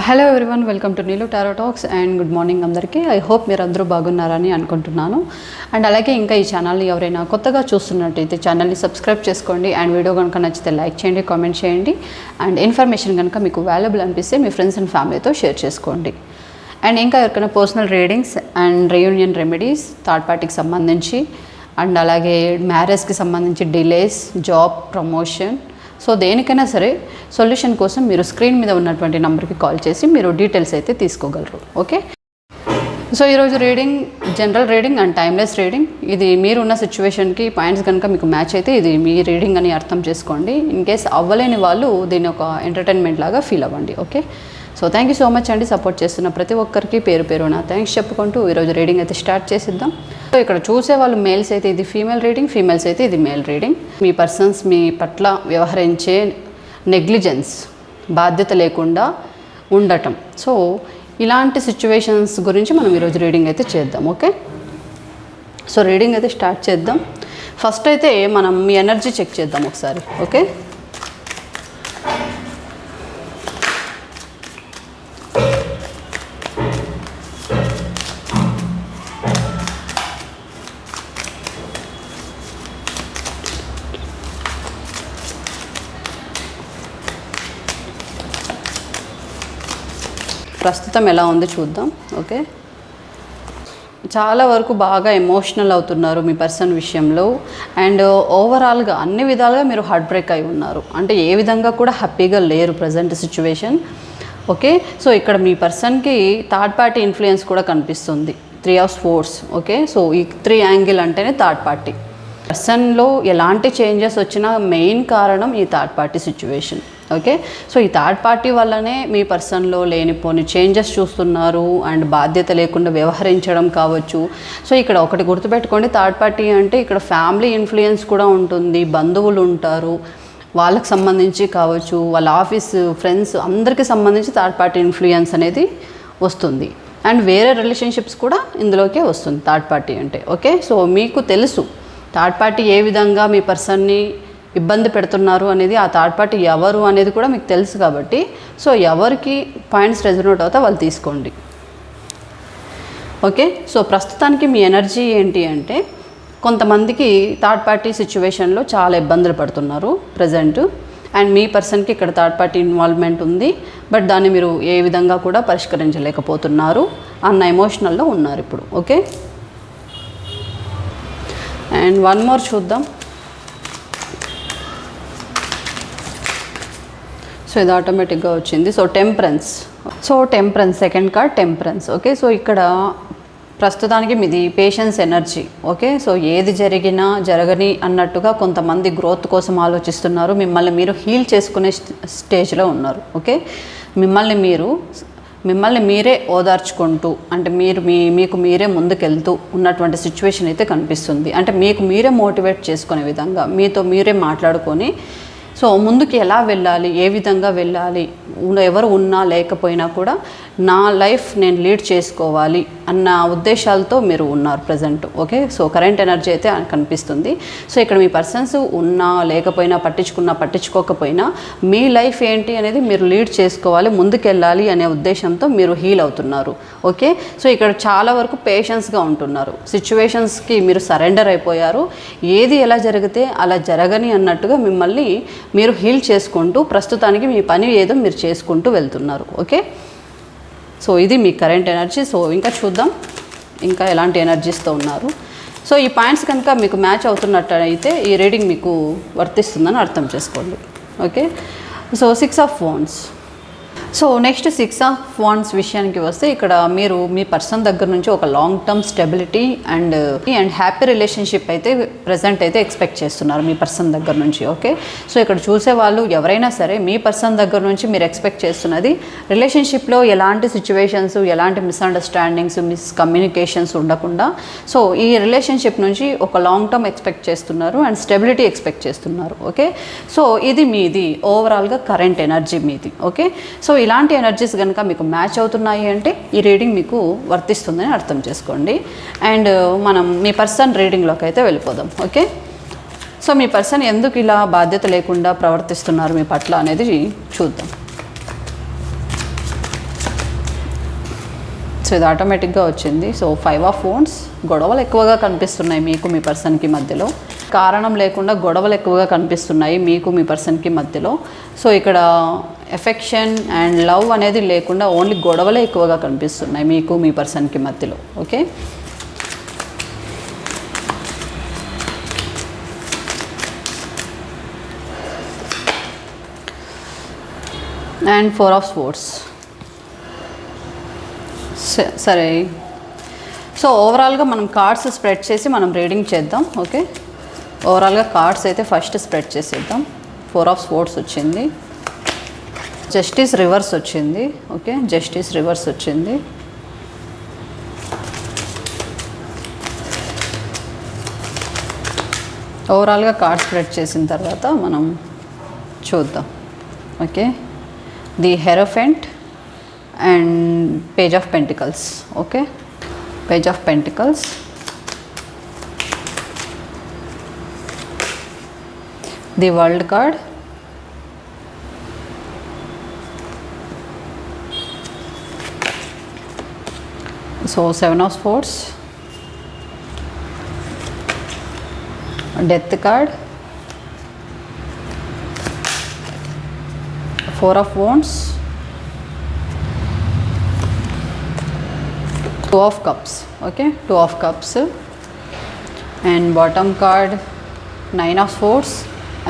Hello everyone welcome to నీలో tarot talks and good morning అందరికీ. I hope మీరు అందరూ బాగున్నారని అనుకుంటున్నాను. అండ్ అలాగే ఇంకా ఈ ఛానల్ని ఎవరైనా కొత్తగా చూస్తున్నట్టయితే ఛానల్ని సబ్స్క్రైబ్ చేసుకోండి అండ్ వీడియో కనుక నచ్చితే లైక్ చేయండి కామెంట్ చేయండి. అండ్ ఇన్ఫర్మేషన్ కనుక మీకు వాల్యుబుల్ అనిపిస్తే మీ ఫ్రెండ్స్ అండ్ ఫ్యామిలీతో షేర్ చేసుకోండి. అండ్ ఇంకా ఎవరికైనా personal readings and reunion remedies third పార్టీకి సంబంధించి. అండ్ అలాగే మ్యారేజ్కి సంబంధించి డిలేస్ జాబ్ ప్రమోషన్ సో దేనికైనా సరే సొల్యూషన్ కోసం మీరు స్క్రీన్ మీద ఉన్నటువంటి నెంబర్కి కాల్ చేసి మీరు డీటెయిల్స్ అయితే తీసుకోగలరు. ఓకే? సో ఈరోజు reading general reading and timeless reading ఇది మీరున్న సిచ్యువేషన్కి పాయింట్స్ కనుక మీకు మ్యాచ్ అయితే ఇది మీ రీడింగ్ అని అర్థం చేసుకోండి. ఇన్ కేస్ అవ్వలేని వాళ్ళు దీని ఒక ఎంటర్టైన్మెంట్ లాగా ఫీల్ అవ్వండి. Okay? So thank you so much అండి. సపోర్ట్ చేస్తున్న ప్రతి ఒక్కరికి పేరు పేరున థ్యాంక్స్ చెప్పుకుంటూ ఈరోజు రీడింగ్ అయితే స్టార్ట్ చేసిద్దాం. సో ఇక్కడ చూసే వాళ్ళు మేల్స్ అయితే ఇది ఫీమేల్ రీడింగ్ ఫీమేల్స్ అయితే ఇది మేల్ రీడింగ్ మీ పర్సన్స్ మీ పట్ల వ్యవహరించే నెగ్లిజెన్స్ బాధ్యత లేకుండా ఉండటం. సో ఇలాంటి సిచ్యువేషన్స్ గురించి మనం ఈరోజు రీడింగ్ అయితే చేద్దాం ఓకే సో రీడింగ్ అయితే స్టార్ట్ చేద్దాం. ఫస్ట్ అయితే మనం మీ ఎనర్జీ చెక్ చేద్దాం ఒకసారి ఓకే ప్రస్తుతం ఎలా ఉంది చూద్దాం ఓకే? చాలా వరకు బాగా ఎమోషనల్ అవుతున్నారు మీ పర్సన్ విషయంలో. అండ్ ఓవరాల్గా అన్ని విధాలుగా మీరు హార్ట్ బ్రేక్ అయి ఉన్నారు. అంటే ఏ విధంగా కూడా హ్యాపీగా లేరు ప్రజెంట్ సిచ్యువేషన్ ఓకే? సో ఇక్కడ మీ పర్సన్కి థర్డ్ పార్టీ ఇన్ఫ్లుయెన్స్ కూడా కనిపిస్తుంది. Three of swords okay? So ఈ త్రీ యాంగిల్ అంటేనే థర్డ్ పార్టీ పర్సన్లో ఎలాంటి చేంజెస్ వచ్చినా మెయిన్ కారణం ఈ third party situation okay so ఈ థర్డ్ పార్టీ వల్లనే మీ పర్సన్లో లేనిపోని చేంజెస్ చూస్తున్నారు అండ్ బాధ్యత లేకుండా వ్యవహరించడం కావచ్చు. సో ఇక్కడ ఒకటి గుర్తుపెట్టుకోండి. థర్డ్ పార్టీ అంటే ఇక్కడ ఫ్యామిలీ ఇన్ఫ్లుయెన్స్ కూడా ఉంటుంది. బంధువులు ఉంటారు. వాళ్ళకి సంబంధించి కావచ్చు. వాళ్ళ ఆఫీస్ ఫ్రెండ్స్ అందరికీ సంబంధించి థర్డ్ పార్టీ ఇన్ఫ్లుయెన్స్ అనేది వస్తుంది. అండ్ వేరే రిలేషన్షిప్స్ కూడా ఇందులోకే వస్తుంది. థర్డ్ పార్టీ అంటే. ఓకే సో మీకు తెలుసు. థర్డ్ పార్టీ ఏ విధంగా మీ పర్సన్ని ఇబ్బంది పెడుతున్నారు అనేది ఆ థర్డ్ పార్టీ ఎవరు అనేది కూడా మీకు తెలుసు కాబట్టి సో ఎవరికి పాయింట్స్ రెజనోట్ అవుతా వాళ్ళు తీసుకోండి. ఓకే? సో ప్రస్తుతానికి మీ ఎనర్జీ ఏంటి అంటే కొంతమందికి థర్డ్ పార్టీ సిచ్యువేషన్లో చాలా ఇబ్బందులు పడుతున్నారు ప్రజెంట్. అండ్ మీ పర్సన్కి ఇక్కడ థర్డ్ పార్టీ ఇన్వాల్వ్మెంట్ ఉంది బట్ దాన్ని మీరు ఏ విధంగా కూడా పరిష్కరించలేకపోతున్నారు అన్న ఎమోషనల్లో ఉన్నారు ఇప్పుడు. ఓకే? అండ్ వన్ మోర్ చూద్దాం. సో ఇది ఆటోమేటిక్గా వచ్చింది. So temperance so temperance second card temperance okay so ఇక్కడ ప్రస్తుతానికి మీది పేషెన్స్ ఎనర్జీ ఓకే సో ఏది జరిగినా జరగని అన్నట్టుగా కొంతమంది గ్రోత్ కోసం ఆలోచిస్తున్నారు. మిమ్మల్ని మీరు హీల్ చేసుకునే స్టేజ్లో ఉన్నారు. ఓకే మిమ్మల్ని మీరు మిమ్మల్ని మీరే ఓదార్చుకుంటూ అంటే మీరు మీ మీకు మీరే ముందుకెళ్తూ ఉన్నటువంటి సిచ్యువేషన్ అయితే కనిపిస్తుంది. అంటే మీకు మీరే మోటివేట్ చేసుకునే విధంగా మీతో మీరే మాట్లాడుకొని సో ముందుకు ఎలా వెళ్ళాలి? ఏ విధంగా వెళ్ళాలి? ఎవరు ఉన్నా లేకపోయినా కూడా నా లైఫ్ నేను లీడ్ చేసుకోవాలి అన్న ఉద్దేశాలతో మీరు ఉన్నారు present okay? So current energy అయితే కనిపిస్తుంది. సో ఇక్కడ మీ పర్సన్స్ ఉన్నా లేకపోయినా పట్టించుకున్నా పట్టించుకోకపోయినా మీ లైఫ్ ఏంటి అనేది మీరు లీడ్ చేసుకోవాలి ముందుకెళ్ళాలి అనే ఉద్దేశంతో మీరు హీల్ అవుతున్నారు ఓకే? సో ఇక్కడ చాలా వరకు పేషెన్స్గా ఉంటున్నారు. సిచ్యువేషన్స్కి మీరు సరెండర్ అయిపోయారు. ఏది ఎలా జరిగితే అలా జరగని అన్నట్టుగా మిమ్మల్ని మీరు హీల్ చేసుకుంటూ ప్రస్తుతానికి మీ పని ఏదో మీరు చేసుకుంటూ వెళ్తున్నారు ఓకే? సో ఇది మీ కరెంట్ ఎనర్జీ సో ఇంకా చూద్దాం ఇంకా ఎలాంటి ఎనర్జీస్తో ఉన్నారు. సో ఈ పాయింట్స్ కనుక మీకు మ్యాచ్ అవుతున్నట్టు అయితే ఈ రీడింగ్ మీకు వర్తిస్తుందని అర్థం చేసుకోండి okay? So six of phones so next six of wands విషయానికి వస్తే ఇక్కడ మీరు మీ పర్సన్ దగ్గర నుంచి ఒక long term stability and and happy relationship అయితే ప్రజెంట్ అయితే ఎక్స్పెక్ట్ చేస్తున్నారు మీ పర్సన్ దగ్గర నుంచి ఓకే సో ఇక్కడ చూసే వాళ్ళు ఎవరైనా సరే మీ పర్సన్ దగ్గర నుంచి మీరు ఎక్స్పెక్ట్ చేస్తున్నది రిలేషన్షిప్లో ఎలాంటి సిచ్యువేషన్స్ ఎలాంటి మిస్అండర్స్టాండింగ్స్ మిస్కమ్యూనికేషన్స్ ఉండకుండా సో ఈ రిలేషన్షిప్ నుంచి ఒక లాంగ్ టర్మ్ ఎక్స్పెక్ట్ చేస్తున్నారు అండ్ స్టెబిలిటీ ఎక్స్పెక్ట్ చేస్తున్నారు ఓకే సో ఇది మీది ఓవరాల్గా కరెంట్ ఎనర్జీ మీది ఓకే సో ఇలాంటి ఎనర్జీస్ కనుక మీకు మ్యాచ్ అవుతున్నాయి అంటే ఈ రీడింగ్ మీకు వర్తిస్తుందని అర్థం చేసుకోండి. అండ్ uh, మనం మీ పర్సన్ రీడింగ్లోకి అయితే వెళ్ళిపోదాం. ఓకే సో మీ పర్సన్ ఎందుకు ఇలా బాధ్యత లేకుండా ప్రవర్తిస్తున్నారు మీ పట్ల అనేది చూద్దాం. సో ఇది ఆటోమేటిక్గా వచ్చింది. సో ఫైవ్ ఆఫ్ ఫోన్స్ గొడవలు ఎక్కువగా కనిపిస్తున్నాయి మీకు మీ పర్సన్కి మధ్యలో. కారణం లేకుండా గొడవలు ఎక్కువగా కనిపిస్తున్నాయి మీకు మీ పర్సన్కి మధ్యలో. సో ఇక్కడ ఎఫెక్షన్ అండ్ లవ్ అనేది లేకుండా ఓన్లీ గొడవలే ఎక్కువగా కనిపిస్తున్నాయి మీకు మీ పర్సన్కి మధ్యలో okay and four of swords సరే. సో ఓవరాల్గా మనం కార్డ్స్ స్ప్రెడ్ చేసి మనం రీడింగ్ చేద్దాం ఓకే ఓవరాల్గా కార్డ్స్ అయితే ఫస్ట్ స్ప్రెడ్ చేసేద్దాం. ఫోర్ ఆఫ్ స్పోర్ట్స్ వచ్చింది. జస్టిస్ రివర్స్ వచ్చింది. ఓకే జస్టిస్ రివర్స్ వచ్చింది. ఓవరాల్గా కార్డ్ స్ప్రెడ్ చేసిన తర్వాత మనం చూద్దాం. Okay the hierophant and page of pentacles. Okay page of pentacles. The world card so seven of swords. Death card. Four of wands two of cups okay? Two of cups. And bottom card nine of swords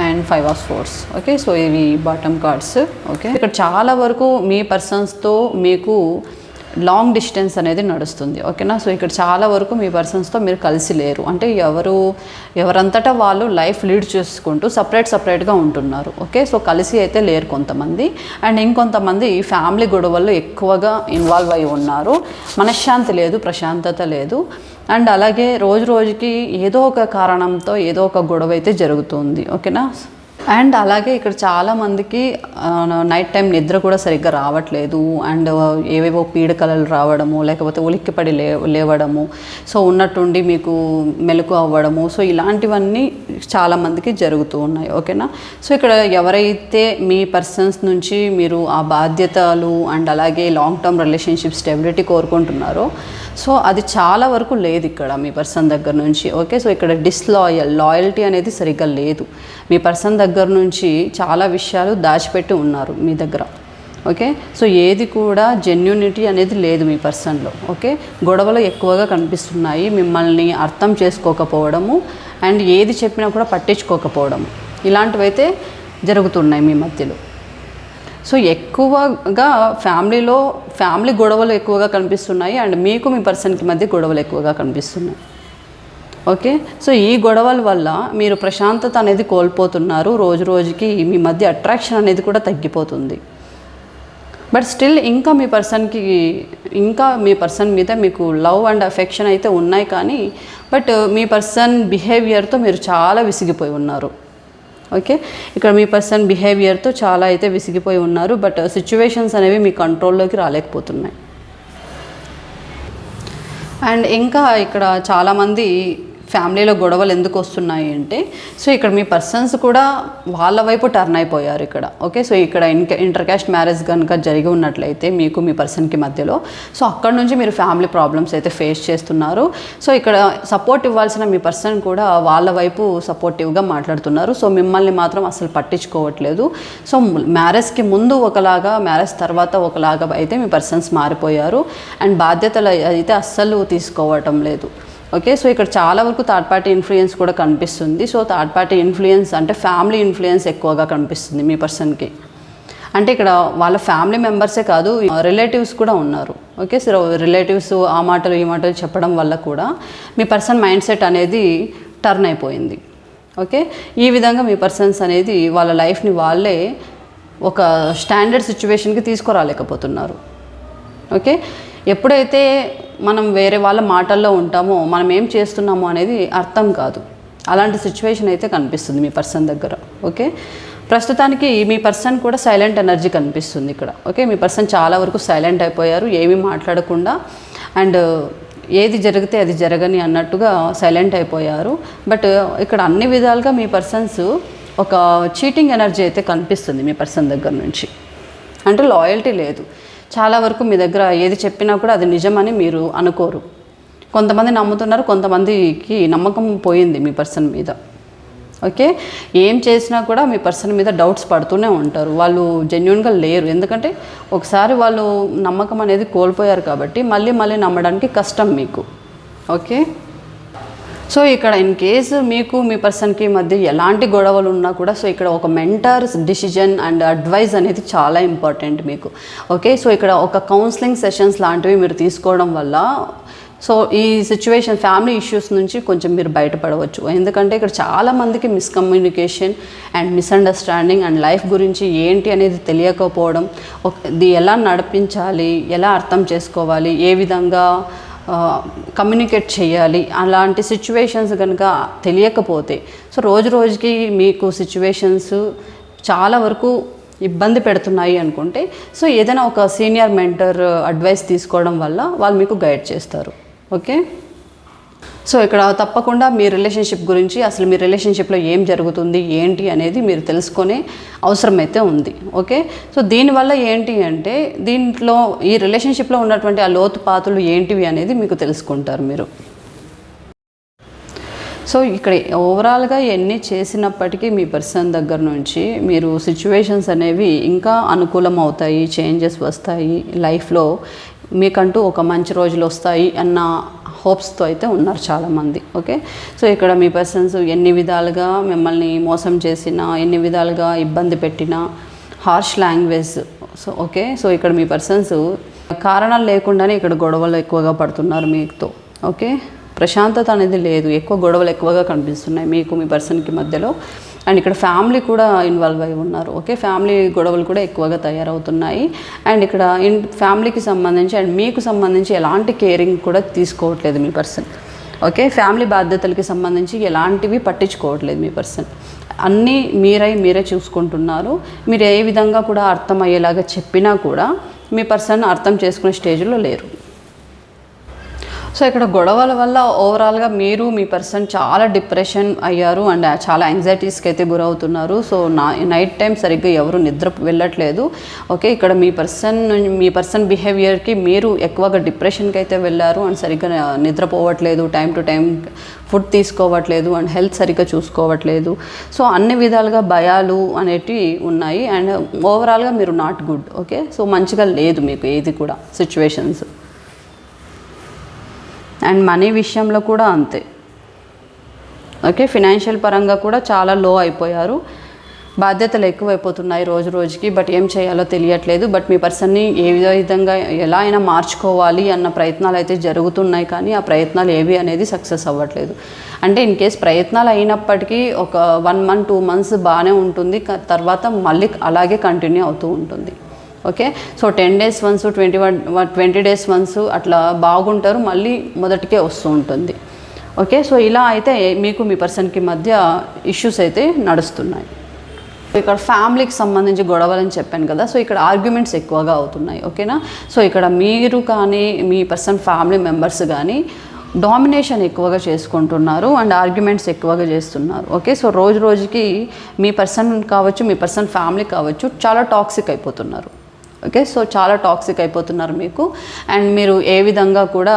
and five of swords okay? So ఇవి bottom cards okay? ఇక్కడ చాలా వరకు మీ పర్సన్స్తో మీకు long distance అనేది నడుస్తుంది ఓకేనా so ఇక్కడ చాలా వరకు మీ పర్సన్స్తో మీరు కలిసి లేరు. అంటే ఎవరు ఎవరంతటా వాళ్ళు లైఫ్ లీడ్ చేసుకుంటూ సపరేట్ సపరేట్గా ఉంటున్నారు ఓకే సో కలిసి అయితే లేరు కొంతమంది. అండ్ ఇంకొంతమంది ఫ్యామిలీ గొడవల్లో ఎక్కువగా ఇన్వాల్వ్ అయి ఉన్నారు. మనశ్శాంతి లేదు ప్రశాంతత లేదు. అండ్ అలాగే రోజు రోజుకి ఏదో ఒక కారణంతో ఏదో ఒక గొడవ అయితే జరుగుతుంది ఓకేనా అండ్ అలాగే ఇక్కడ చాలా మందికి నైట్ టైం నిద్ర కూడా సరిగ్గా రావట్లేదు. అండ్ ఏవేవో పీడకలలు రావడము లేకపోతే ఉలిక్కిపడి లే లేవడము సో ఉన్నట్టుండి మీకు మెలకు అవ్వడము సో ఇలాంటివన్నీ చాలా మందికి జరుగుతూ ఉన్నాయి. ఓకేనా? సో ఇక్కడ ఎవరైతే మీ పర్సన్స్ నుంచి మీరు ఆ బాధ్యతలు అండ్ అలాగే లాంగ్ టర్మ్ రిలేషన్షిప్ స్టెబిలిటీ కోరుకుంటున్నారో సో అది చాలా వరకు లేదు ఇక్కడ మీ పర్సన్ దగ్గర నుంచి. ఓకే సో ఇక్కడ డిస్లాయల్ లాయల్టీ అనేది సరిగ్గా లేదు. మీ పర్సన్ దగ్గర నుంచి చాలా విషయాలు దాచిపెట్టి ఉన్నారు మీ దగ్గర. ఓకే సో ఏది కూడా జెన్యునిటీ అనేది లేదు మీ పర్సన్లో. ఓకే గొడవలు ఎక్కువగా కనిపిస్తున్నాయి మిమ్మల్ని అర్థం చేసుకోకపోవడము అండ్ ఏది చెప్పినా కూడా పట్టించుకోకపోవడము. ఇలాంటివైతే జరుగుతున్నాయి మీ మధ్యలో. సో ఎక్కువగా ఫ్యామిలీలో ఫ్యామిలీ గొడవలు ఎక్కువగా కనిపిస్తున్నాయి అండ్ మీకు మీ పర్సన్కి మధ్య గొడవలు ఎక్కువగా కనిపిస్తున్నాయి. ఓకే? సో ఈ గొడవల వల్ల మీరు ప్రశాంతత అనేది కోల్పోతున్నారు. రోజు రోజుకి మీ మధ్య అట్రాక్షన్ అనేది కూడా తగ్గిపోతుంది. బట్ స్టిల్ ఇంకా మీ పర్సన్కి ఇంకా మీ పర్సన్ మీద మీకు లవ్ అండ్ అఫెక్షన్ అయితే ఉన్నాయి కానీ బట్ మీ పర్సన్ బిహేవియర్తో మీరు చాలా విసిగిపోయి ఉన్నారు. ఓకే? ఇక్కడ మీ పర్సన్ బిహేవియర్తో చాలా అయితే విసిగిపోయి ఉన్నారు బట్ సిచ్యువేషన్స్ అనేవి మీ కంట్రోల్లోకి రాలేకపోతున్నాయి. అండ్ ఇంకా ఇక్కడ చాలామంది ఫ్యామిలీలో గొడవలు ఎందుకు వస్తున్నాయి అంటే సో ఇక్కడ మీ పర్సన్స్ కూడా వాళ్ళ వైపు టర్న్ అయిపోయారు ఇక్కడ. ఓకే సో ఇక్కడ ఇంక ఇంటర్ క్యాస్ట్ మ్యారేజ్ కనుక జరిగి ఉన్నట్లయితే మీకు మీ పర్సన్కి మధ్యలో సో అక్కడ నుంచి మీరు ఫ్యామిలీ ప్రాబ్లమ్స్ అయితే ఫేస్ చేస్తున్నారు. సో ఇక్కడ సపోర్ట్ ఇవ్వాల్సిన మీ పర్సన్ కూడా వాళ్ళ వైపు సపోర్టివ్గా మాట్లాడుతున్నారు. సో మిమ్మల్ని మాత్రం అసలు పట్టించుకోవట్లేదు. సో మ్యారేజ్కి ముందు ఒకలాగా మ్యారేజ్ తర్వాత ఒకలాగా అయితే మీ పర్సన్స్ మారిపోయారు. అండ్ బాధ్యతలు అయితే అస్సలు తీసుకోవటం లేదు. ఓకే సో ఇక్కడ చాలా వరకు థర్డ్ పార్టీ ఇన్ఫ్లుయెన్స్ కూడా కనిపిస్తుంది. సో థర్డ్ పార్టీ ఇన్ఫ్లుయెన్స్ అంటే ఫ్యామిలీ ఇన్ఫ్లుయెన్స్ ఎక్కువగా కనిపిస్తుంది మీ పర్సన్కి అంటే ఇక్కడ వాళ్ళ ఫ్యామిలీ మెంబర్సే కాదు రిలేటివ్స్ కూడా ఉన్నారు. ఓకే సో రిలేటివ్స్ ఆ మాటలు ఈ మాటలు చెప్పడం వల్ల కూడా మీ పర్సన్ మైండ్ సెట్ అనేది టర్న్ అయిపోయింది. ఓకే ఈ విధంగా మీ పర్సన్స్ అనేది వాళ్ళ లైఫ్ని వాళ్ళే ఒక స్టాండర్డ్ సిచ్యువేషన్కి తీసుకురాలేకపోతున్నారు. ఓకే ఎప్పుడైతే మనం వేరే వాళ్ళ మాటల్లో ఉంటామో మనం ఏం చేస్తున్నామో అనేది అర్థం కాదు. అలాంటి సిచ్యువేషన్ అయితే కనిపిస్తుంది మీ పర్సన్ దగ్గర ఓకే ప్రస్తుతానికి మీ పర్సన్ కూడా సైలెంట్ ఎనర్జీ కనిపిస్తుంది ఇక్కడ ఓకే మీ పర్సన్ చాలా వరకు సైలెంట్ అయిపోయారు ఏమీ మాట్లాడకుండా అండ్ ఏది జరిగితే అది జరగని అన్నట్టుగా సైలెంట్ అయిపోయారు. బట్ ఇక్కడ అన్ని విధాలుగా మీ పర్సన్స్ ఒక చీటింగ్ ఎనర్జీ అయితే కనిపిస్తుంది మీ పర్సన్ దగ్గర నుంచి. అంటే లాయల్టీ లేదు. చాలా వరకు మీ దగ్గర ఏది చెప్పినా కూడా అది నిజమని మీరు అనుకోరు. కొంతమంది నమ్ముతున్నారు కొంతమందికి నమ్మకం పోయింది మీ పర్సన్ మీద. ఓకే? ఏం చేసినా కూడా మీ పర్సన్ మీద డౌట్స్ పడుతూనే ఉంటారు. వాళ్ళు జెన్యున్గా లేరు. ఎందుకంటే ఒకసారి వాళ్ళు నమ్మకం అనేది కోల్పోయారు కాబట్టి మళ్ళీ మళ్ళీ నమ్మడానికి కష్టం మీకు. ఓకే? సో ఇక్కడ ఇన్ కేసు మీకు మీ పర్సన్కి మధ్య ఎలాంటి గొడవలు ఉన్నా కూడా సో ఇక్కడ ఒక మెంటర్స్ డిసిజన్ అండ్ అడ్వైజ్ అనేది చాలా ఇంపార్టెంట్ మీకు. ఓకే సో ఇక్కడ ఒక కౌన్సిలింగ్ సెషన్స్ లాంటివి మీరు తీసుకోవడం వల్ల సో ఈ సిచ్యువేషన్ ఫ్యామిలీ ఇష్యూస్ నుంచి కొంచెం మీరు బయటపడవచ్చు. ఎందుకంటే ఇక్కడ చాలామందికి miscommunication and misunderstanding and life గురించి ఏంటి అనేది తెలియకపోవడం ఎలా నడిపించాలి ఎలా అర్థం చేసుకోవాలి ఏ విధంగా కమ్యూనికేట్ చేయాలి. అలాంటి సిచ్యువేషన్స్ కనుక తెలియకపోతే సో రోజు రోజుకి మీకు సిచ్యువేషన్స్ చాలా వరకు ఇబ్బంది పెడుతున్నాయి అనుకుంటే సో ఏదైనా ఒక సీనియర్ మెంటర్ అడ్వైస్ తీసుకోవడం వల్ల వాళ్ళు మీకు గైడ్ చేస్తారు. ఓకే సో ఇక్కడ తప్పకుండా మీ రిలేషన్షిప్ గురించి అసలు మీ రిలేషన్షిప్లో ఏం జరుగుతుంది ఏంటి అనేది మీరు తెలుసుకునే అవసరం అయితే ఉంది ఓకే? సో దీనివల్ల ఏంటి అంటే దీంట్లో ఈ రిలేషన్షిప్లో ఉన్నటువంటి ఆ లోతుపాతులు ఏంటివి అనేది మీకు తెలుసుకుంటారు మీరు. సో ఇక్కడ ఓవరాల్గా ఎన్ని చేసినప్పటికీ మీ పర్సన్ దగ్గర నుంచి మీరు సిచ్యువేషన్స్ అనేవి ఇంకా అనుకూలం అవుతాయి చేంజెస్ వస్తాయి లైఫ్లో మీకంటూ ఒక మంచి రోజులు వస్తాయి అన్న హోప్స్తో అయితే ఉన్నారు చాలామంది ఓకే? సో ఇక్కడ మీ పర్సన్స్ ఎన్ని విధాలుగా మిమ్మల్ని మోసం చేసినా ఎన్ని విధాలుగా ఇబ్బంది పెట్టినా harsh language so okay? So ఇక్కడ మీ పర్సన్స్ కారణాలు లేకుండానే ఇక్కడ గొడవలు ఎక్కువగా పడుతున్నారు మీతో ఓకే? ప్రశాంతత అనేది లేదు ఎక్కువ గొడవలు ఎక్కువగా కనిపిస్తున్నాయి మీకు మీ పర్సన్కి మధ్యలో. అండ్ ఇక్కడ ఫ్యామిలీ కూడా ఇన్వాల్వ్ అయి ఉన్నారు. ఓకే ఫ్యామిలీ గొడవలు కూడా ఎక్కువగా తయారవుతున్నాయి. అండ్ ఇక్కడ ఇన్ ఫ్యామిలీకి సంబంధించి అండ్ మీకు సంబంధించి ఎలాంటి కేరింగ్ కూడా తీసుకోవట్లేదు మీ పర్సన్. ఓకే ఫ్యామిలీ బాధ్యతలకి సంబంధించి ఎలాంటివి పట్టించుకోవట్లేదు మీ పర్సన్. అన్నీ మీరై మీరే చూసుకుంటున్నారు. మీరు ఏ విధంగా కూడా అర్థమయ్యేలాగా చెప్పినా కూడా మీ పర్సన్ అర్థం చేసుకునే స్టేజ్లో లేరు. సో ఇక్కడ గొడవల వల్ల ఓవరాల్గా మీరు మీ పర్సన్ చాలా డిప్రెషన్ అయ్యారు అండ్ uh, చాలా యాంగ్జైటీస్కి అయితే గురవుతున్నారు. సో నా నైట్ టైం సరిగ్గా ఎవరు నిద్ర వెళ్ళట్లేదు. ఓకే ఇక్కడ మీ పర్సన్ మీ పర్సన్ బిహేవియర్కి మీరు ఎక్కువగా డిప్రెషన్కి అయితే వెళ్ళారు అండ్ సరిగ్గా uh, నిద్రపోవట్లేదు టైం టు టైం ఫుడ్ తీసుకోవట్లేదు అండ్ హెల్త్ సరిగ్గా చూసుకోవట్లేదు. సో అన్ని విధాలుగా భయాలు అనేటివి ఉన్నాయి అండ్ ఓవరాల్గా uh, మీరు నాట్ గుడ్ ఓకే సో మంచిగా లేదు మీకు ఏది కూడా సిచ్యువేషన్స్ అండ్ మనీ విషయంలో కూడా అంతే. ఓకే ఫినాన్షియల్ పరంగా కూడా చాలా లో అయిపోయారు. బాధ్యతలు ఎక్కువైపోతున్నాయి రోజు రోజుకి బట్ ఏం చేయాలో తెలియట్లేదు. బట్ మీ పర్సన్ని ఏ విధంగా ఎలా అయినా మార్చుకోవాలి అన్న ప్రయత్నాలు అయితే జరుగుతున్నాయి కానీ ఆ ప్రయత్నాలు ఏవి అనేది సక్సెస్ అవ్వట్లేదు. అంటే ఇన్ కేస్ ప్రయత్నాలు అయినప్పటికీ ఒక వన్ మంత్ టూ మంత్స్ బాగానే ఉంటుంది. తర్వాత మళ్ళీ అలాగే కంటిన్యూ అవుతూ ఉంటుంది. Okay? So ten days once twenty one twenty days once అట్లా బాగుంటారు మళ్ళీ మొదటికే వస్తూ ఉంటుంది. ఓకే? సో ఇలా అయితే మీకు మీ పర్సన్కి మధ్య ఇష్యూస్ అయితే నడుస్తున్నాయి. ఇక్కడ ఫ్యామిలీకి సంబంధించి గొడవలని చెప్పాను కదా సో ఇక్కడ ఆర్గ్యుమెంట్స్ ఎక్కువగా అవుతున్నాయి ఓకేనా? సో ఇక్కడ మీరు కానీ మీ పర్సన్ ఫ్యామిలీ మెంబర్స్ కానీ డామినేషన్ ఎక్కువగా చేసుకుంటున్నారు అండ్ ఆర్గ్యుమెంట్స్ ఎక్కువగా చేస్తున్నారు ఓకే? సో రోజు రోజుకి మీ పర్సన్ కావచ్చు మీ పర్సన్ ఫ్యామిలీ కావచ్చు చాలా టాక్సిక్ అయిపోతున్నారు. ఓకే సో చాలా టాక్సిక్ అయిపోతున్నారు మీకు. అండ్ మీరు ఏ విధంగా కూడా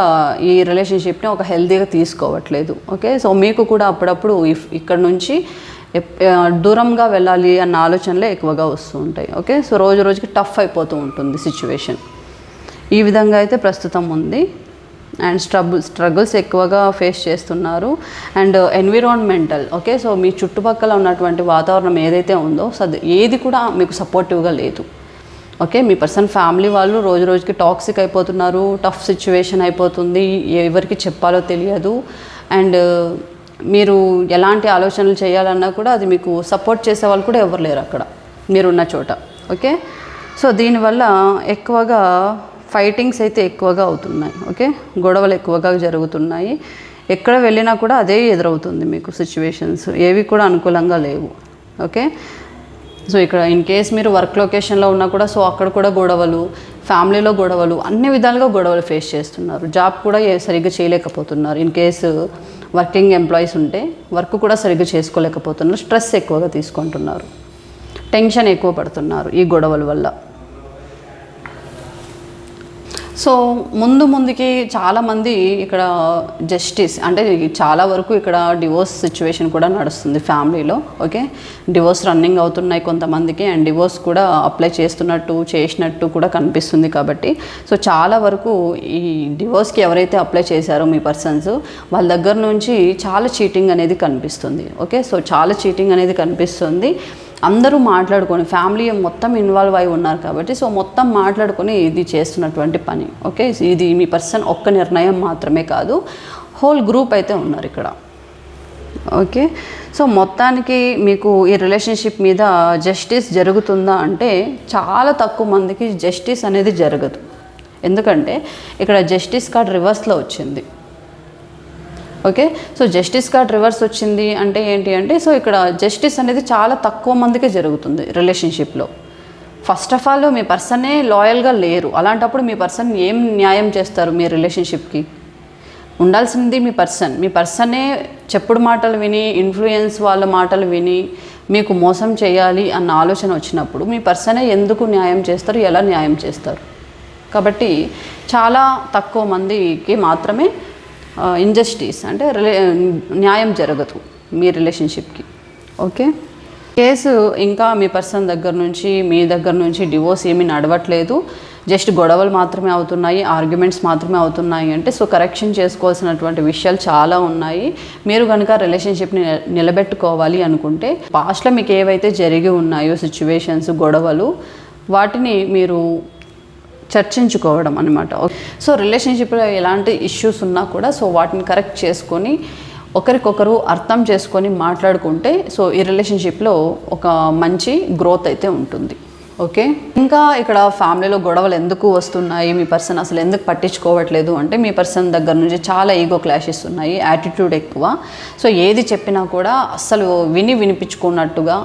ఈ రిలేషన్షిప్ని ఒక హెల్తీగా తీసుకోవట్లేదు. ఓకే సో మీకు కూడా అప్పుడప్పుడు ఇఫ్ ఇక్కడ నుంచి దూరంగా వెళ్ళాలి అన్న ఆలోచనలే ఎక్కువగా వస్తూ ఉంటాయి. ఓకే సో రోజు రోజుకి టఫ్ అయిపోతూ ఉంటుంది సిచ్యువేషన్ ఈ విధంగా అయితే ప్రస్తుతం ఉంది. అండ్ స్ట్రబుల్ స్ట్రగుల్స్ ఎక్కువగా ఫేస్ చేస్తున్నారు. అండ్ ఎన్విరాన్మెంటల్ ఓకే సో మీ చుట్టుపక్కల ఉన్నటువంటి వాతావరణం ఏదైతే ఉందో సో అది ఏది కూడా మీకు సపోర్టివ్గా లేదు. ఓకే మీ పర్సన్ ఫ్యామిలీ వాళ్ళు రోజు రోజుకి టాక్సిక్ అయిపోతున్నారు టఫ్ సిచ్యువేషన్ అయిపోతుంది ఎవరికి చెప్పాలో తెలియదు. అండ్ మీరు ఎలాంటి ఆలోచనలు చేయాలన్నా కూడా అది మీకు సపోర్ట్ చేసే వాళ్ళు కూడా ఎవరు లేరు అక్కడ మీరున్న చోట. ఓకే? సో దీనివల్ల ఎక్కువగా ఫైటింగ్స్ అయితే ఎక్కువగా అవుతున్నాయి. ఓకే? గొడవలు ఎక్కువగా జరుగుతున్నాయి. ఎక్కడ వెళ్ళినా కూడా అదే ఎదురవుతుంది మీకు సిచ్యువేషన్స్. ఏవి కూడా అనుకూలంగా లేవు. ఓకే? సో ఇక్కడ ఇన్ కేస్ మీరు వర్క్ లొకేషన్లో ఉన్నా కూడా సో అక్కడ కూడా గొడవలు ఫ్యామిలీలో గొడవలు అన్ని విధాలుగా గొడవలు ఫేస్ చేస్తున్నారు. జాబ్ కూడా సరిగ్గా చేయలేకపోతున్నారు. ఇన్ కేసు వర్కింగ్ ఎంప్లాయీస్ ఉంటే వర్క్ కూడా సరిగ్గా చేసుకోలేకపోతున్నారు. స్ట్రెస్ ఎక్కువగా తీసుకుంటున్నారు. టెన్షన్ ఎక్కువ పడుతున్నారు ఈ గొడవల వల్ల. సో ముందు ముందుకి చాలామంది ఇక్కడ జస్టిస్ అంటే చాలా వరకు ఇక్కడ డివోర్స్ సిచ్యువేషన్ కూడా నడుస్తుంది ఫ్యామిలీలో ఓకే? డివోర్స్ రన్నింగ్ అవుతున్నాయి కొంతమందికి అండ్ డివోర్స్ కూడా అప్లై చేస్తున్నట్టు చేసినట్టు కూడా కనిపిస్తుంది కాబట్టి. సో చాలా వరకు ఈ డివోర్స్కి ఎవరైతే అప్లై చేశారో మీ పర్సన్స్ వాళ్ళ దగ్గర నుంచి చాలా చీటింగ్ అనేది కనిపిస్తుంది ఓకే? సో చాలా చీటింగ్ అనేది కనిపిస్తుంది. అందరూ మాట్లాడుకొని ఫ్యామిలీ మొత్తం ఇన్వాల్వ్ అయి ఉన్నారు కాబట్టి సో మొత్తం మాట్లాడుకొని ఇది చేస్తున్నటువంటి పని ఓకే ఇది మీ పర్సన్ ఒక్క నిర్ణయం మాత్రమే కాదు హోల్ గ్రూప్ అయితే ఉన్నారు ఇక్కడ ఓకే సో మొత్తానికి మీకు ఈ రిలేషన్షిప్ మీద జస్టిస్ జరుగుతుందా అంటే చాలా తక్కువ మందికి జస్టిస్ అనేది జరగదు. ఎందుకంటే ఇక్కడ జస్టిస్ కార్డ్ రివర్స్లో వచ్చింది. Okay? So justice card reverse వచ్చింది అంటే ఏంటి అంటే సో ఇక్కడ జస్టిస్ అనేది చాలా తక్కువ మందికే జరుగుతుంది రిలేషన్షిప్లో ఫస్ట్ ఆఫ్ ఆల్ మీ పర్సనే లాయల్గా లేరు. అలాంటప్పుడు మీ పర్సన్ ఏం న్యాయం చేస్తారు మీ రిలేషన్షిప్కి ఉండాల్సింది మీ పర్సన్ మీ పర్సనే చెప్పుడు మాటలు విని ఇన్ఫ్లుయెన్స్ వాళ్ళ మాటలు విని మీకు మోసం చేయాలి అన్న ఆలోచన వచ్చినప్పుడు మీ పర్సనే ఎందుకు న్యాయం చేస్తారు ఎలా న్యాయం చేస్తారు? కాబట్టి చాలా తక్కువ మందికి మాత్రమే ఇంజస్టిస్ అంటే రిలే న్యాయం జరగదు మీ రిలేషన్షిప్కి ఓకే కేసు ఇంకా మీ పర్సన్ దగ్గర నుంచి మీ దగ్గర నుంచి డివోర్స్ ఏమీ నడవట్లేదు. జస్ట్ గొడవలు మాత్రమే అవుతున్నాయి ఆర్గ్యుమెంట్స్ మాత్రమే అవుతున్నాయి అంటే సో కరెక్షన్ చేసుకోవాల్సినటువంటి విషయాలు చాలా ఉన్నాయి. మీరు కనుక రిలేషన్షిప్ని నిలబెట్టుకోవాలి అనుకుంటే పాస్ట్లో మీకు ఏవైతే జరిగి ఉన్నాయో సిచ్యువేషన్స్ గొడవలు వాటిని మీరు చర్చించుకోవడం అనమాట సో రిలేషన్షిప్లో ఎలాంటి ఇష్యూస్ ఉన్నా కూడా సో వాటిని కరెక్ట్ చేసుకొని ఒకరికొకరు అర్థం చేసుకొని మాట్లాడుకుంటే సో ఈ రిలేషన్షిప్లో ఒక మంచి గ్రోత్ అయితే ఉంటుంది. ఓకే? ఇంకా ఇక్కడ ఫ్యామిలీలో గొడవలు ఎందుకు వస్తున్నాయి? మీ పర్సన్ అసలు ఎందుకు పట్టించుకోవట్లేదు? అంటే మీ పర్సన్ దగ్గర నుంచి చాలా ఈగో క్లాషెస్ ఉన్నాయి యాటిట్యూడ్ ఎక్కువ. సో ఏది చెప్పినా కూడా అసలు విని వినిపించుకున్నట్టుగా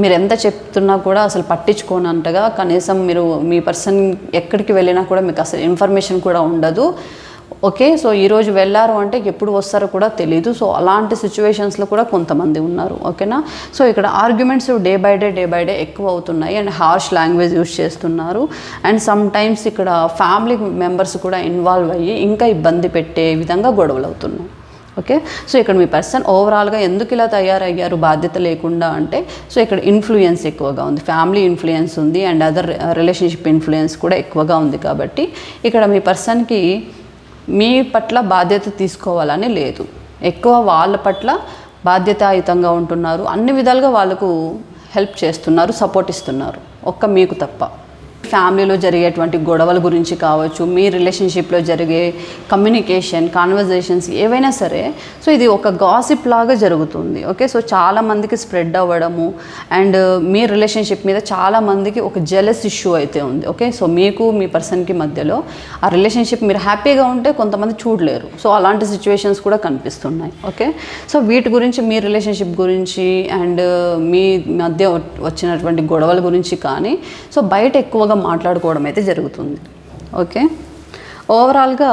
మీరు ఎంత చెప్తున్నా కూడా అసలు పట్టించుకోనంతగా కనీసం మీరు మీ పర్సన్ ఎక్కడికి వెళ్ళినా కూడా మీకు అసలు ఇన్ఫర్మేషన్ కూడా ఉండదు. ఓకే సో ఈరోజు వెళ్ళారు అంటే ఎప్పుడు వస్తారో కూడా తెలియదు సో అలాంటి సిచ్యువేషన్స్లో కూడా కొంతమంది ఉన్నారు ఓకేనా? సో ఇక్కడ arguments day by day day by day ఎక్కువ అవుతున్నాయి అండ్ హార్ష్ లాంగ్వేజ్ యూజ్ చేస్తున్నారు. అండ్ సమ్ టైమ్స్ ఇక్కడ ఫ్యామిలీ మెంబర్స్ కూడా ఇన్వాల్వ్ అయ్యి ఇంకా ఇబ్బంది పెట్టే విధంగా గొడవలు అవుతున్నాయి ఓకే? సో ఇక్కడ మీ పర్సన్ ఓవరాల్గా ఎందుకు ఇలా తయారయ్యారు? బాధ్యత లేకుండా అంటే సో ఇక్కడ ఇన్ఫ్లుయెన్స్ ఎక్కువగా ఉంది. ఫ్యామిలీ ఇన్ఫ్లుయెన్స్ ఉంది అండ్ అదర్ రిలేషన్షిప్ ఇన్ఫ్లుయెన్స్ కూడా ఎక్కువగా ఉంది కాబట్టి ఇక్కడ మీ పర్సన్కి మీ పట్ల బాధ్యత తీసుకోవాలని లేదు. ఎక్కువ వాళ్ళ పట్ల బాధ్యతాయుతంగా ఉంటున్నారు. అన్ని విధాలుగా వాళ్ళకు హెల్ప్ చేస్తున్నారు సపోర్ట్ ఇస్తున్నారు. ఒక్క మీకు తప్ప. ఫ్యామిలీలో జరిగేటువంటి గొడవల గురించి కావచ్చు మీ రిలేషన్షిప్లో జరిగే కమ్యూనికేషన్ కాన్వర్జేషన్స్ ఏవైనా సరే సో ఇది ఒక గాసిప్ లాగా జరుగుతుంది ఓకే? సో చాలామందికి స్ప్రెడ్ అవ్వడము అండ్ మీ రిలేషన్షిప్ మీద చాలామందికి ఒక జెలస్ ఇష్యూ అయితే ఉంది ఓకే? సో మీకు మీ పర్సన్కి మధ్యలో ఆ రిలేషన్షిప్ మీరు హ్యాపీగా ఉంటే కొంతమంది చూడలేరు సో అలాంటి సిచ్యువేషన్స్ కూడా కనిపిస్తున్నాయి ఓకే? సో వీటి గురించి మీ రిలేషన్షిప్ గురించి అండ్ మీ మధ్య వచ్చినటువంటి గొడవల గురించి కానీ సో బయట ఎక్కువగా మాట్లాడుకోవడం అయితే జరుగుతుంది. ఓకే? ఓవరాల్గా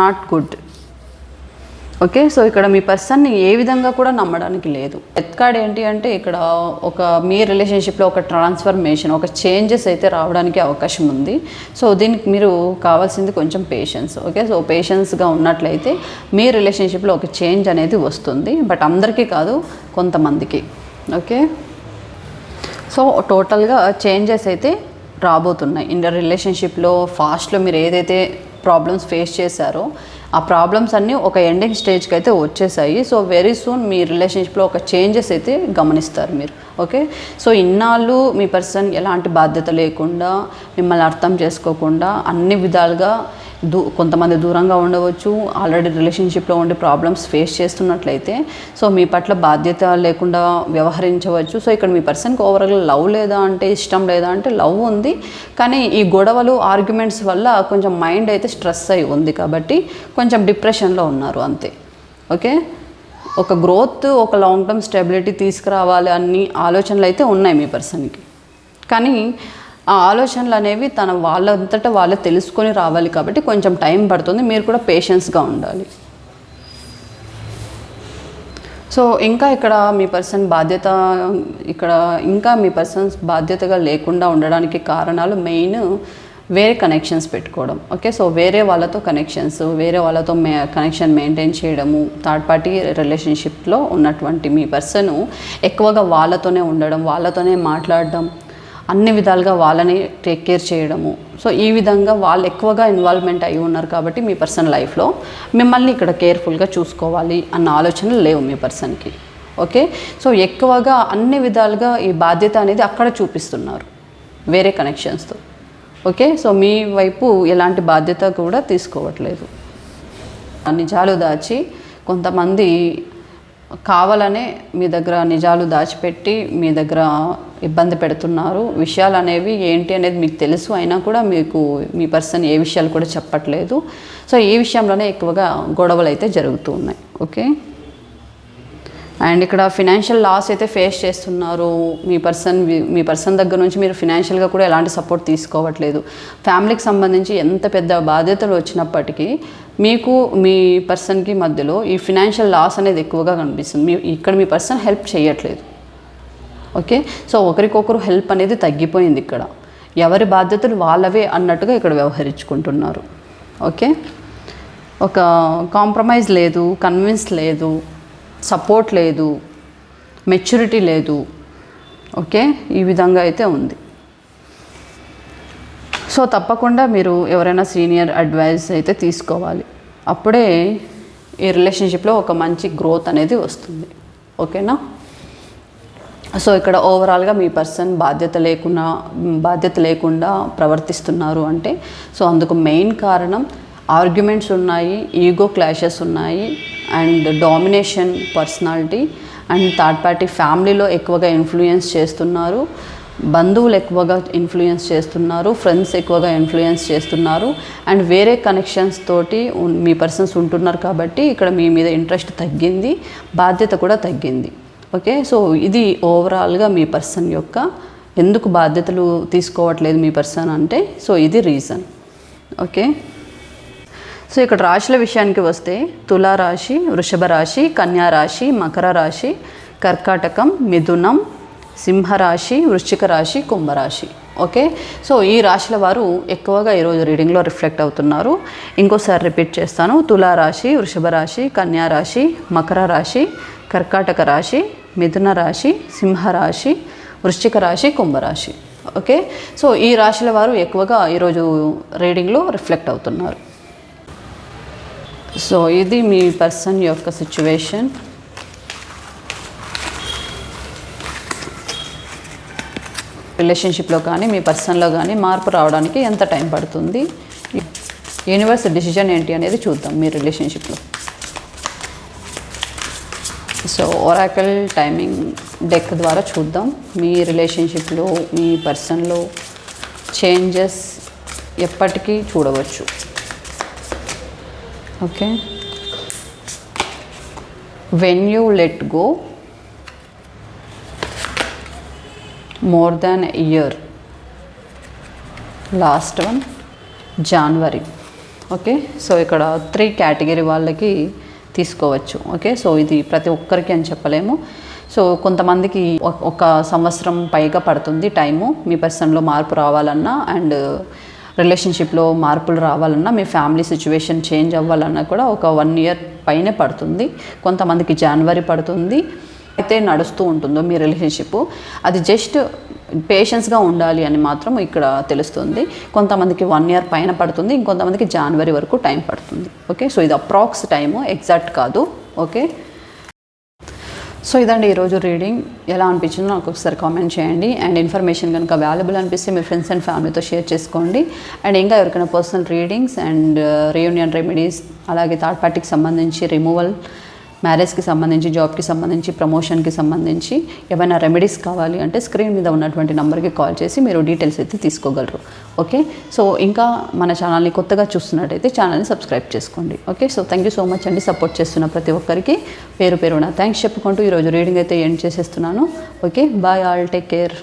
నాట్ గుడ్ ఓకే? సో ఇక్కడ మీ పర్సన్ని ఏ విధంగా కూడా నమ్మడానికి లేదు. డెత్ కార్డ్ ఏంటి అంటే ఇక్కడ ఒక మీ రిలేషన్షిప్లో ఒక ట్రాన్స్ఫర్మేషన్ ఒక చేంజెస్ అయితే రావడానికి అవకాశం ఉంది. సో దీనికి మీరు కావాల్సింది కొంచెం పేషెన్స్ ఓకే? సో పేషెన్స్గా ఉన్నట్లయితే మీ రిలేషన్షిప్లో ఒక చేంజ్ అనేది వస్తుంది. బట్ అందరికీ కాదు కొంతమందికి. ఓకే? సో టోటల్గా చేంజెస్ అయితే రాబోతున్నాయి. ఇన్ రిలేషన్షిప్లో ఫాస్ట్లో మీరు ఏదైతే ప్రాబ్లమ్స్ ఫేస్ చేశారో ఆ ప్రాబ్లమ్స్ అన్నీ ఒక ఎండింగ్ స్టేజ్కి అయితే వచ్చేసాయి. సో వెరీ సూన్ మీ రిలేషన్షిప్లో ఒక చేంజెస్ అయితే గమనిస్తారు మీరు. ఓకే సో ఇన్నాళ్ళు మీ పర్సన్ ఎలాంటి బాధ్యత లేకుండా మిమ్మల్ని అర్థం చేసుకోకుండా అన్ని విధాలుగా దూ కొంతమంది దూరంగా ఉండవచ్చు ఆల్రెడీ రిలేషన్షిప్లో ఉండి ప్రాబ్లమ్స్ ఫేస్ చేస్తున్నట్లయితే సో మీ పట్ల బాధ్యత లేకుండా వ్యవహరించవచ్చు. సో ఇక్కడ మీ పర్సన్కి ఓవరాల్ లవ్ లేదా అంటే ఇష్టం లేదా అంటే లవ్ ఉంది కానీ ఈ గొడవలు ఆర్గ్యుమెంట్స్ వల్ల కొంచెం మైండ్ అయితే స్ట్రెస్ అయి ఉంది కాబట్టి కొంచెం డిప్రెషన్లో ఉన్నారు అంతే. ఓకే ఒక గ్రోత్ ఒక లాంగ్ టర్మ్ స్టెబిలిటీ తీసుకురావాలి అన్ని ఆలోచనలు అయితే ఉన్నాయి మీ పర్సన్కి కానీ ఆ ఆలోచనలు అనేవి తన వాళ్ళంతటా వాళ్ళు తెలుసుకొని రావాలి కాబట్టి కొంచెం టైం పడుతుంది. మీరు కూడా పేషెన్స్గా ఉండాలి. సో ఇంకా ఇక్కడ మీ పర్సన్ బాధ్యత ఇక్కడ ఇంకా మీ పర్సన్స్ బాధ్యతగా లేకుండా ఉండడానికి కారణాలు మెయిన్ వేరే కనెక్షన్స్ పెట్టుకోవడం. ఓకే? సో వేరే వాళ్ళతో కనెక్షన్స్ వేరే వాళ్ళతో మే కనెక్షన్ మెయింటైన్ చేయడము థర్డ్ పార్టీ రిలేషన్షిప్లో ఉన్నటువంటి మీ పర్సన్ ఎక్కువగా వాళ్ళతోనే ఉండడం వాళ్ళతోనే మాట్లాడడం అన్ని విధాలుగా వాళ్ళని టేక్ కేర్ చేయడము. సో ఈ విధంగా వాళ్ళు ఎక్కువగా ఇన్వాల్వ్మెంట్ అయి ఉన్నారు కాబట్టి మీ పర్సన్ లైఫ్లో మిమ్మల్ని ఇక్కడ కేర్ఫుల్గా చూసుకోవాలి అన్న ఆలోచనలు లేవు మీ పర్సన్కి ఓకే సో ఎక్కువగా అన్ని విధాలుగా ఈ బాధ్యత అనేది అక్కడ చూపిస్తున్నారు. వేరే కనెక్షన్స్తో ఓకే సో మీ వైపు ఎలాంటి బాధ్యత కూడా తీసుకోవట్లేదు. నిజాలు దాచి కొంతమంది కావాలనే మీ దగ్గర నిజాలు దాచిపెట్టి మీ దగ్గర ఇబ్బంది పెడుతున్నారు. విషయాలు అనేవి ఏంటి అనేది మీకు తెలుసు. అయినా కూడా మీకు మీ పర్సన్ ఏ విషయాలు కూడా చెప్పట్లేదు. సో ఈ విషయంలోనే ఎక్కువగా గొడవలు అయితే జరుగుతూ ఉన్నాయి. ఓకే? అండ్ ఇక్కడ ఫినాన్షియల్ లాస్ అయితే ఫేస్ చేస్తున్నారు. మీ పర్సన్ మీ పర్సన్ దగ్గర నుంచి మీరు ఫినాన్షియల్గా కూడా ఎలాంటి సపోర్ట్ తీసుకోవట్లేదు. ఫ్యామిలీకి సంబంధించి ఎంత పెద్ద బాధ్యతలు వచ్చినప్పటికీ మీకు మీ పర్సన్కి మధ్యలో ఈ ఫినాన్షియల్ లాస్ అనేది ఎక్కువగా కనిపిస్తుంది. మీ ఇక్కడ మీ పర్సన్ హెల్ప్ చేయట్లేదు. ఓకే? సో ఒకరికొకరు హెల్ప్ అనేది తగ్గిపోయింది ఇక్కడ. ఎవరి బాధ్యతలు వాళ్ళవే అన్నట్టుగా ఇక్కడ వ్యవహరించుకుంటున్నారు. ఓకే? ఒక కాంప్రమైజ్ లేదు కన్విన్స్ లేదు సపోర్ట్ లేదు మెచ్యూరిటీ లేదు. ఓకే? ఈ విధంగా అయితే ఉంది. సో తప్పకుండా మీరు ఎవరైనా సీనియర్ అడ్వైస్ అయితే తీసుకోవాలి. అప్పుడే ఈ రిలేషన్షిప్లో ఒక మంచి గ్రోత్ అనేది వస్తుంది. ఓకేనా? సో ఇక్కడ ఓవరాల్గా మీ పర్సన్ బాధ్యత లేకుండా బాధ్యత లేకుండా ప్రవర్తిస్తున్నారు అంటే సో అందుకు మెయిన్ కారణం ఆర్గ్యుమెంట్స్ ఉన్నాయి ఈగో క్లాషెస్ ఉన్నాయి and domination personality and third party ఫ్యామిలీలో ఎక్కువగా ఇన్ఫ్లుయెన్స్ చేస్తున్నారు బంధువులు ఎక్కువగా ఇన్ఫ్లుయెన్స్ చేస్తున్నారు ఫ్రెండ్స్ ఎక్కువగా ఇన్ఫ్లుయెన్స్ చేస్తున్నారు అండ్ వేరే కనెక్షన్స్ తోటి మీ పర్సన్స్ ఉంటున్నారు కాబట్టి ఇక్కడ మీ మీద ఇంట్రెస్ట్ తగ్గింది బాధ్యత కూడా తగ్గింది. ఓకే? సో ఇది ఓవరాల్గా మీ పర్సన్ యొక్క ఎందుకు బాధ్యతలు తీసుకోవట్లేదు మీ పర్సన్ అంటే సో ఇది రీజన్ ఓకే? సో ఇక్కడ రాశుల విషయానికి వస్తే తులారాశి వృషభ రాశి కన్యా రాశి మకర రాశి కర్కాటకం మిథునం సింహరాశి వృశ్చిక రాశి కుంభరాశి. ఓకే? సో ఈ రాశుల వారు ఎక్కువగా ఈరోజు రీడింగ్లో రిఫ్లెక్ట్ అవుతున్నారు. ఇంకోసారి రిపీట్ చేస్తాను. తులా రాశి వృషభ రాశి కన్యా రాశి మకర రాశి కర్కాటక రాశి మిథున రాశి సింహరాశి వృశ్చిక రాశి కుంభరాశి ఓకే? సో ఈ రాశుల వారు ఎక్కువగా ఈరోజు రీడింగ్లో రిఫ్లెక్ట్ అవుతున్నారు. సో ఇది మీ పర్సన్ యొక్క సిచ్యువేషన్. రిలేషన్షిప్లో కానీ మీ పర్సన్లో కానీ మార్పు రావడానికి ఎంత టైం పడుతుంది? యూనివర్స్ డిసిజన్ ఏంటి అనేది చూద్దాం మీ రిలేషన్షిప్లో. సో ఒరాకల్ టైమింగ్ డెక్ ద్వారా చూద్దాం. మీ రిలేషన్షిప్లో మీ పర్సన్లో చేంజెస్ ఎప్పటికీ చూడవచ్చు. Okay. When you let go more than year last one January okay. So ఇక్కడ త్రీ కేటగిరీ వాళ్ళకి తీసుకోవచ్చు. ఓకే? సో ఇది ప్రతి ఒక్కరికి అని చెప్పలేము. సో కొంతమందికి ఒక- ఒక సంవత్సరం పైగా పడుతుంది టైము. మీ పర్సన్లో మార్పు రావాలన్నా అండ్ రిలేషన్షిప్లో మార్పులు రావాలన్నా మీ ఫ్యామిలీ సిచ్యువేషన్ చేంజ్ అవ్వాలన్నా కూడా ఒక వన్ ఇయర్ పైనే పడుతుంది. కొంతమందికి జనవరి పడుతుంది. అయితే నడుస్తూ ఉంటుందో మీ రిలేషన్షిప్ అది జస్ట్ పేషెన్స్గా ఉండాలి అని మాత్రం ఇక్కడ తెలుస్తుంది. కొంతమందికి వన్ ఇయర్ పైన పడుతుంది ఇంకొంతమందికి జనవరి వరకు టైం పడుతుంది. ఓకే సో ఇది అప్రాక్స్ టైము ఎగ్జాక్ట్ కాదు. ఓకే సో ఇదండి ఈరోజు రీడింగ్ ఎలా అనిపించిందో నాకు ఒకసారి కామెంట్ చేయండి. అండ్ ఇన్ఫర్మేషన్ కనుక వాల్యుబుల్ అనిపిస్తే మీ ఫ్రెండ్స్ అండ్ ఫ్యామిలీతో షేర్ చేసుకోండి. అండ్ ఇంకా ఎవరికైనా personal readings and reunion remedies అలాగే థర్డ్ పార్టీకి సంబంధించి రిమూవల్ మ్యారేజ్కి సంబంధించి జాబ్కి సంబంధించి ప్రమోషన్కి సంబంధించి ఏమైనా రెమెడీస్ కావాలి అంటే స్క్రీన్ మీద ఉన్నటువంటి నెంబర్కి కాల్ చేసి మీరు డీటెయిల్స్ అయితే తీసుకోగలరు. ఓకే సో ఇంకా మన ఛానల్ని కొత్తగా చూస్తున్నట్టయితే ఛానల్ని సబ్స్క్రైబ్ చేసుకోండి. Okay so thank you so much అండి సపోర్ట్ చేస్తున్న ప్రతి ఒక్కరికి. పేరు పేరున థ్యాంక్స్ చెప్పుకుంటూ ఈరోజు రీడింగ్ అయితే ఎండ్ చేసేస్తున్నాను. Okay bye all take care